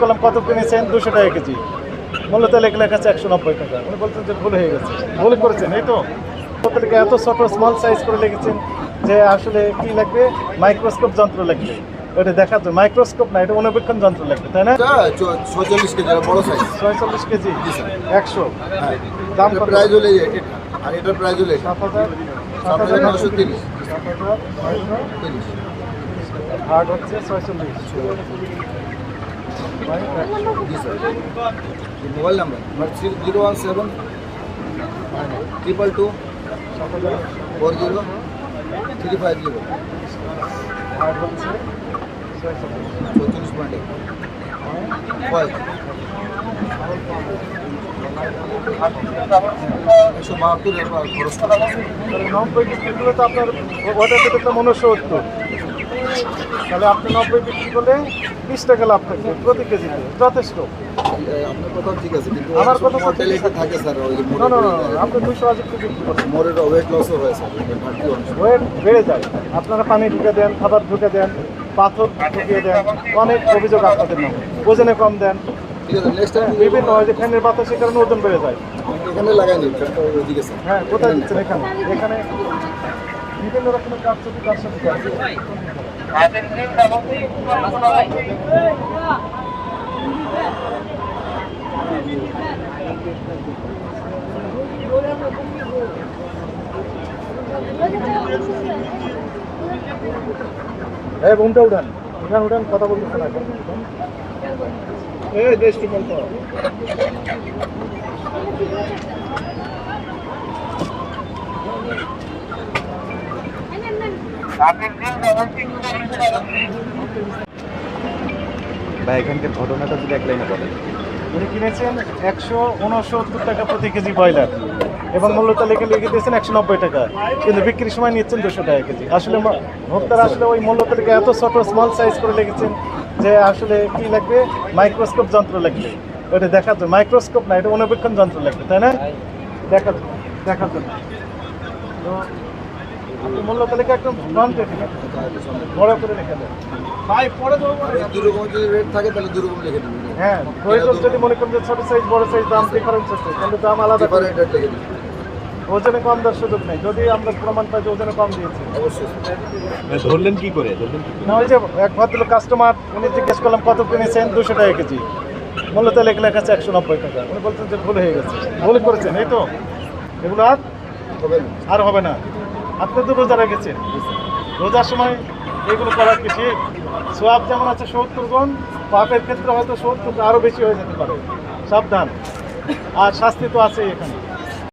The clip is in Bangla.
করলাম কত কিনেছেন? দুশো টাকা কেজি। মূলত লেখা লেখা আছে একশো নব্বই টাকা। উনি বলছেন যে ভুল হয়ে গেছে। ভুল করেছেন এই তো? পত্রিকা এত ছোট স্মল সাইজ করে লিখেছেন যে আসলে কি লাগবে? মাইক্রোস্কোপ যন্ত্র লাগবে। ওটা দেখা তো মাইক্রোস্কোপ না এটা অনুবীক্ষণ যন্ত্র লাগবে তাই না? ছয়চল্লিশ কেজি বড় সাইজ ছয়চল্লিশ কেজি? একশো? হ্যাঁ। দাম প্রাইস হলে আর এটার প্রাইস হলে সাত হাজার? সাত হাজার নশো তিরিশ। সাত হাজার তিরিশ। হচ্ছে ছয়চল্লিশ। জি sir mobile number zero one seven triple two four zero three five zero হচ্ছে চৌত্রিশ পয়েন্ট ফাইভ একশো বাহাত্তর খরচ। নব্বই বিক্রি করলে তাহলে আপনি নব্বই বিক্রি করলে বিশ টাকা লাভ থাকবে প্রতি কেজিতে যথেষ্ট। আপনার কথা ঠিক আছে কিন্তু আমার কথা থাকে স্যার ওই না না না না, আপনি দুশো আশি বিক্রি করছেন। মোরের ওয়েট লসও হয় ওয়েট বেড়ে যায়। আপনারা পানি ঢুকে দেন খাবার ঢুকে দেন পাথর ঢুকিয়ে দেন অনেক অভিযোগ আপনাদের নামে। ওজনে কম দেন। আছে বিভিন্ন হয় যে ফ্যানের বাতাসের কারণে ওজন বেড়ে যায়। এখানে হ্যাঁ কোথায় দিচ্ছেন এখানে? এখানে বিভিন্ন রকমের কাজ ছবি কাজ এই বোনটা উঠান। উঠান উঠান কথা বলতেছে না এখন এই দেশ বা এখানকার ঘটনাটা যদি এক লাইনে বলেন। উনি কিনেছেন একশো উনসত্তর টাকা প্রতি কেজি ব্রয়লার এবং মূল্য তালিকা লিখে দিয়েছেন একশো নব্বই টাকা। কিন্তু বিক্রির সময় নিচ্ছেন দুশো টাকা কেজি। আসলে ভোক্তারা আসলে ওই মূল্য তালিকা এত ছোট স্মল সাইজ করে লিখেছেন যে আসলে কি লাগবে? মাইক্রোস্কোপ যন্ত্র লাগবে। ওটা দেখার জন্য। মাইক্রোস্কোপ না এটা অনুবীক্ষণ যন্ত্র লাগবে তাই না? দেখার জন্য দেখার জন্য। তো আপনি মূল্য তালিকা একদম ফ্রন্টে বড় করে লিখে দেন। ভাই পরে যদি রেট থাকে তাহলে দু লিখে দেবেন। হ্যাঁ প্রয়োজন যদি মনে করেন যে ছোট সাইজ বড় সাইজ দাম ডিফারেন্স আছে তাহলে দাম আলাদা করে। রেট লিখে দেবেন। ওজনে কম দেওয়ার সুযোগ নেই। যদি আমরা প্রমাণ পাই যে ওজনে কম দিয়েছি। অবশ্যই। ধরলেন কি করে? না ওই যে এক ভদ্রলোক কাস্টমার উনি জিজ্ঞেস করলাম কত কিনেছেন? দুশো টাকা কেজি। মূলত লেখা লেখা আছে একশো নব্বই টাকা। উনি বলছেন যে ভুল হয়ে গেছে। ভুল করেছেন এই তো। এগুলো আর হবে না। আর হবে না। আপনি তো রোজা রেখেছেন। রোজার সময় এগুলো করা কি ঠিক? সোয়াব যেমন আছে সত্তর গুণ পাপের ক্ষেত্রে হয়তো সত্তর আরও বেশি হয়ে যেতে পারে। সাবধান। আর শাস্তি তো আছে এখানে।